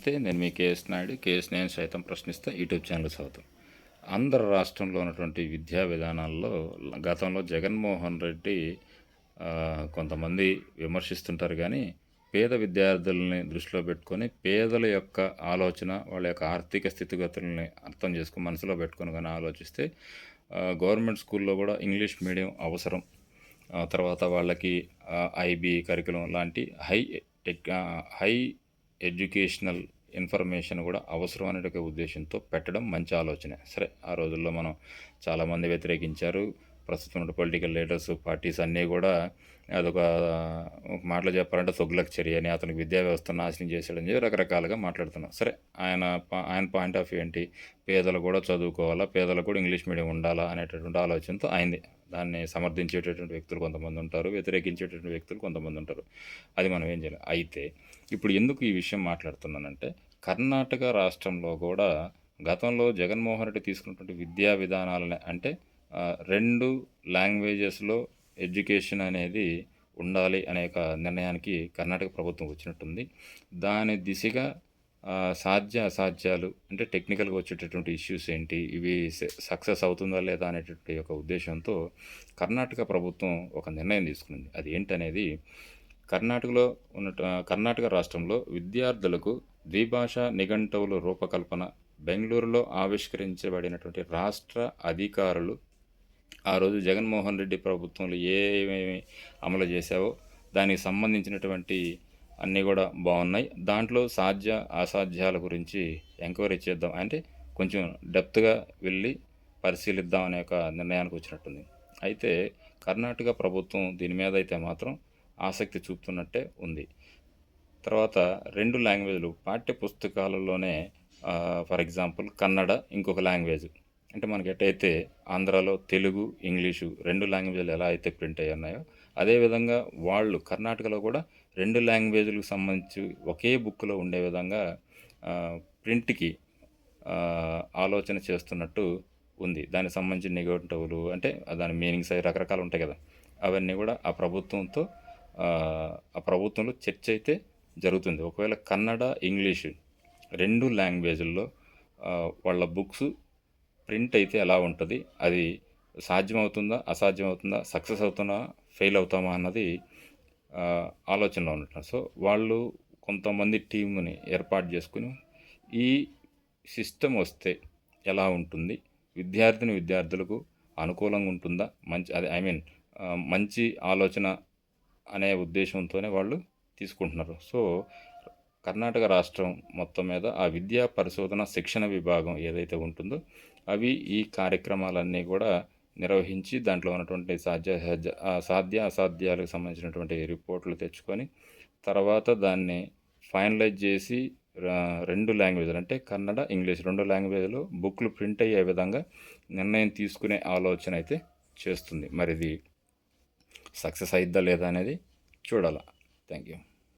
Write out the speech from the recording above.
అయితే నేను మీ KS Naidu KS నేను సైతం ప్రశ్నిస్తే యూట్యూబ్ ఛానల్ చదువుతాం. ఆంధ్ర రాష్ట్రంలో ఉన్నటువంటి విద్యా విధానాల్లో గతంలో జగన్మోహన్ రెడ్డి కొంతమంది విమర్శిస్తుంటారు కానీ పేద విద్యార్థులని దృష్టిలో పెట్టుకొని పేదల యొక్క ఆలోచన వాళ్ళ యొక్క ఆర్థిక స్థితిగతుల్ని అర్థం చేసుకుని మనసులో పెట్టుకొని కానీ ఆలోచిస్తే గవర్నమెంట్ స్కూల్లో కూడా ఇంగ్లీష్ మీడియం అవసరం. తర్వాత వాళ్ళకి ఐబీ కరికులం లాంటి high tech high educational information కూడా అవసరం అనే ఒక ఉద్దేశంతో పెట్టడం మంచి ఆలోచనే. సరే ఆ రోజుల్లో మనం చాలామంది వ్యతిరేకించారు. ప్రస్తుతం ఉన్న పొలిటికల్ లీడర్స్ పార్టీస్ అన్నీ కూడా అదొక ఒక చెప్పాలంటే తొగ్లక్ చర్య అని అతనికి విద్యా వ్యవస్థను నాశనం చేశాడని చెప్పి రకరకాలుగా మాట్లాడుతున్నాం సరే ఆయన ఆయన పాయింట్ ఆఫ్ వ్యూ ఏంటి? పేదలు కూడా చదువుకోవాలా? పేదలు కూడా ఇంగ్లీష్ మీడియం ఉండాలా? అనేటటువంటి ఆలోచనతో అయింది. దాన్ని సమర్థించేటటువంటి వ్యక్తులు కొంతమంది ఉంటారు వ్యతిరేకించేటటువంటి వ్యక్తులు కొంతమంది ఉంటారు. అది మనం ఏం చేయాలి? అయితే ఇప్పుడు ఎందుకు ఈ విషయం మాట్లాడుతున్నానంటే కర్ణాటక రాష్ట్రంలో కూడా గతంలో జగన్మోహన్ రెడ్డి తీసుకున్నటువంటి విద్యా విధానాలని అంటే రెండు లాంగ్వేజెస్లో ఎడ్యుకేషన్ అనేది ఉండాలి అనే ఒక నిర్ణయానికి కర్ణాటక ప్రభుత్వం వచ్చినట్టుంది. దాని దిశగా సాధ్య అసాధ్యాలు అంటే టెక్నికల్గా వచ్చేటటువంటి ఇష్యూస్ ఏంటి ఇవి సక్సెస్ అవుతుందా లేదా అనేటటువంటి ఒక ఉద్దేశంతో కర్ణాటక ప్రభుత్వం ఒక నిర్ణయం తీసుకుంది అది ఏంటనేది కర్ణాటకలో ఉన్న కర్ణాటక రాష్ట్రంలో విద్యార్థులకు ద్విభాషా నిఘంటువుల రూపకల్పన బెంగళూరులో ఆవిష్కరించబడినటువంటి రాష్ట్ర అధికారులు ఆ రోజు జగన్మోహన్ రెడ్డి ప్రభుత్వంలో ఏమేమి అమలు చేశావో దానికి సంబంధించినటువంటి అన్నీ కూడా బాగున్నాయి. దాంట్లో సాధ్య అసాధ్యాల గురించి ఎంక్వైరీ చేద్దాం. అంటే కొంచెం డెప్త్గా వెళ్ళి పరిశీలిద్దాం అనే ఒక నిర్ణయానికి వచ్చినట్టుంది. అయితే కర్ణాటక ప్రభుత్వం దీని మీద అయితే మాత్రం ఆసక్తి చూపుతున్నట్టే ఉంది. తర్వాత రెండు లాంగ్వేజ్లు పాఠ్య పుస్తకాలలోనే ఫర్ ఎగ్జాంపుల్ కన్నడ ఇంకొక లాంగ్వేజ్. అంటే మనకి ఎట్టయితే ఆంధ్రాలో తెలుగు ఇంగ్లీషు రెండు లాంగ్వేజ్లు ఎలా అయితే ప్రింట్ అయ్యి ఉన్నాయో అదేవిధంగా వాళ్ళు కర్ణాటకలో కూడా రెండు లాంగ్వేజ్లకు సంబంధించి ఒకే బుక్లో ఉండే విధంగా ప్రింట్కి ఆలోచన చేస్తున్నట్టు ఉంది. దానికి సంబంధించిన నిఘంటువులు అంటే దాని మీనింగ్స్ అవి రకరకాలు ఉంటాయి కదా. అవన్నీ కూడా ఆ ప్రభుత్వంతో ఆ, ప్రభుత్వంలో చర్చ అయితే జరుగుతుంది. ఒకవేళ కన్నడ ఇంగ్లీషు రెండు లాంగ్వేజ్ల్లో వాళ్ళ బుక్స్ ప్రింట్ అయితే ఎలా ఉంటుంది? అది సాధ్యమవుతుందా? అసాధ్యమవుతుందా? సక్సెస్ అవుతుందా ఫెయిల్ అవుతామా? అన్నది ఆలోచనలో ఉంటున్నారు సో వాళ్ళు కొంతమంది టీంని ఏర్పాటు చేసుకుని ఈ సిస్టమ్ వస్తే ఎలా ఉంటుంది? విద్యార్థిని విద్యార్థులకు అనుకూలంగా ఉంటుందా? మంచి అదే ఐ మీన్ మంచి ఆలోచన అనే ఉద్దేశంతోనే వాళ్ళు తీసుకుంటున్నారు. సో కర్ణాటక రాష్ట్రం మొత్తం మీద ఆ విద్యా పరిశోధన శిక్షణ విభాగం ఏదైతే ఉంటుందో అవి ఈ కార్యక్రమాలన్నీ కూడా నిర్వహించి దాంట్లో ఉన్నటువంటి సాధ్య సాధ్య అసాధ్యాలకు సంబంధించినటువంటి రిపోర్ట్లు తెచ్చుకొని తర్వాత దాన్ని ఫైనలైజ్ చేసి రెండు లాంగ్వేజ్లు అంటే కన్నడ ఇంగ్లీష్ రెండు లాంగ్వేజ్లో బుక్లు ప్రింట్ అయ్యే విధంగా నిర్ణయం తీసుకునే ఆలోచన అయితే చేస్తుంది. మరి ఇది సక్సెస్ అయిద్దా లేదా అనేది చూడాలా. Thank you.